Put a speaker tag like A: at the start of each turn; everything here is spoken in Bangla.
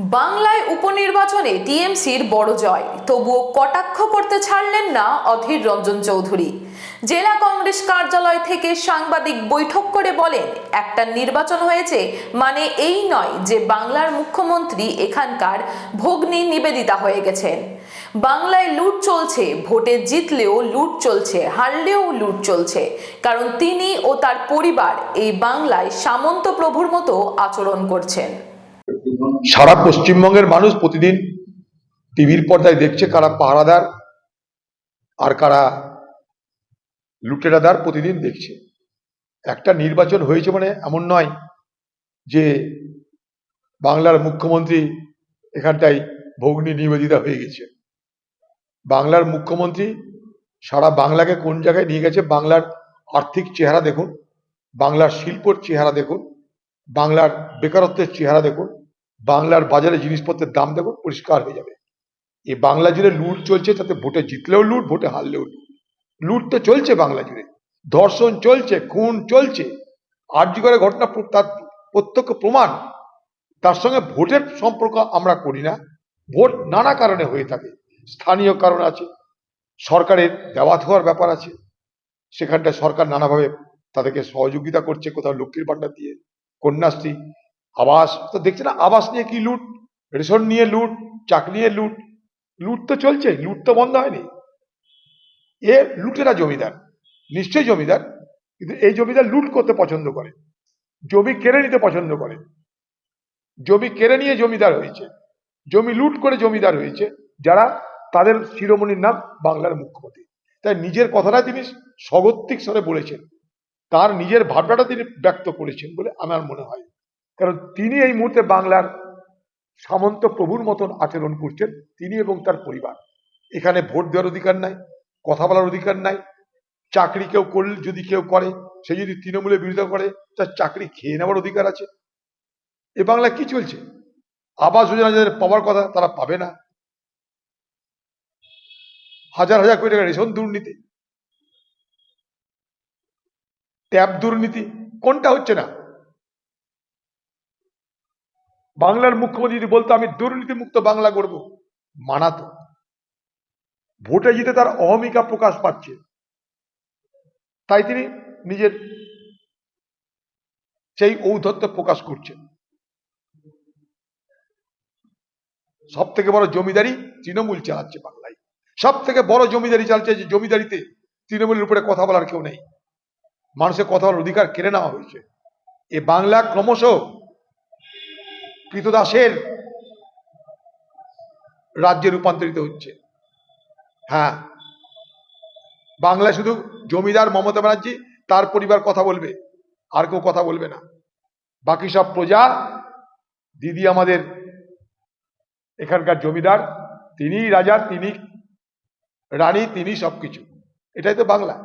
A: বাংলায় উপনির্বাচনে টিএমসির বড় জয়। তবুও কটাক্ষ করতে ছাড়লেন না অধীর রঞ্জন চৌধুরী। জেলা কংগ্রেস কার্যালয় থেকে সাংবাদিক বৈঠক করে বলেন, একটা নির্বাচন হয়েছে মানে এই নয় যে বাংলার মুখ্যমন্ত্রী এখানকার ভগ্নী নিবেদিতা হয়ে গেছেন। বাংলায় লুট চলছে, ভোটে জিতলেও লুট চলছে, হারলেও লুট চলছে। কারণ তিনি ও তার পরিবার এই বাংলায় সামন্ত প্রভুর মতো আচরণ করছেন।
B: সারা পশ্চিমবঙ্গের মানুষ প্রতিদিন টিভির পর্দায় দেখছে কারা পাহারাদার আর কারা লুটেরাদার প্রতিদিন দেখছে। একটা নির্বাচন হয়েছে মানে এমন নয় যে বাংলার মুখ্যমন্ত্রী এখানটায় ভগ্নী নিবেদিতা হয়ে গেছে। বাংলার মুখ্যমন্ত্রী সারা বাংলাকে কোন জায়গায় নিয়ে গেছে? বাংলার আর্থিক চেহারা দেখুন, বাংলার শিল্পর চেহারা দেখুন, বাংলার বেকারত্বের চেহারা দেখুন বাংলার বাজারে জিনিসপত্রের দাম দেখুন পরিষ্কার হয়ে যাবে। এই বাংলা জুড়ে লুট চলছে, তাতে ভোটে জিতলেও লুট, ভোটে হারলেও লুট। লুট তো চলছে বাংলা জুড়ে। ধর্ষণ চলছে, খুন চলছে। আর্যিকরের ঘটনা তার প্রত্যক্ষ প্রমাণ। তার সঙ্গে ভোটের সম্পর্ক আমরা করি না। ভোট নানা কারণে হয়ে থাকে। স্থানীয় কারণ আছে, সরকারের দেওয়া থাকার ব্যাপার আছে। সেখানটায় সরকার নানাভাবে তাদেরকে সহযোগিতা করছে, কোথাও লক্ষ্মীর ভাণ্ডার দিয়ে। কন্যাশ্রী আবাস, তো দেখছে না, আবাস নিয়ে কি লুট, রেশন নিয়ে লুট, চাকরি নিয়ে লুট লুট তো চলছে লুট তো বন্ধ হয়নি। এ লুটেরা জমিদার, নিশ্চয়ই জমিদার, কিন্তু এই জমিদার লুট করতে পছন্দ করে, জমি কেড়ে নিতে পছন্দ করে। জমি কেড়ে নিয়ে জমিদার হয়েছে, জমি লুট করে জমিদার হয়েছে, যারা তাদের শিরোমণির নাম বাংলার মুখ্যমন্ত্রী। তাই নিজের কথাটা তিনি স্বগত্বিক স্বরে বলেছেন, তার নিজের ভাবনাটা তিনি ব্যক্ত করেছেন বলে আমার মনে হয়। কারণ তিনি এই মুহূর্তে বাংলার সামন্ত প্রভুর মতন আচরণ করছেন, তিনি এবং তার পরিবার। এখানে ভোট দেওয়ার অধিকার নাই, কথা বলার অধিকার নাই, চাকরি কেউ করলে যদি কেউ করে, সে যদি তৃণমূলের বিরোধিতা করে, তার চাকরি খেয়ে নেওয়ার অধিকার আছে। এ বাংলা কি চলছে? আবাস যোজনা যাদের পাওয়ার কথা, তারা পাবে না। হাজার হাজার কোটি টাকা রেশন দুর্নীতি। ট্যাব দুর্নীতি, কোনটা হচ্ছে না? বাংলার মুখ্যমন্ত্রী যদি বলতো, আমি দুর্নীতি মুক্ত বাংলা করব মানাতো। ভোটে জিতে তার অহমিকা প্রকাশ পাচ্ছে। তাই তিনি নিজের সেই ঔদ্ধত্য প্রকাশ করছেন। সব থেকে বড় জমিদারি তৃণমূল চালাচ্ছে বাংলায়। সব থেকে বড় জমিদারি চালছে যে জমিদারিতে তৃণমূলের উপরে কথা বলার কেউ নেই। মানুষের কথা বলার অধিকার কেড়ে নেওয়া হয়েছে। এ বাংলা ক্রমশ কৃতদাসের রাজ্যে রূপান্তরিত হচ্ছে। হ্যাঁ। বাংলায় শুধু জমিদার মমতা ব্যানার্জি, তার পরিবার কথা বলবে, আর কেউ কথা বলবে না। বাকি সব প্রজা, দিদি আমাদের এখানকার জমিদার, তিনিই রাজা তিনি রানী তিনি সবকিছু। এটাই তো বাংলা।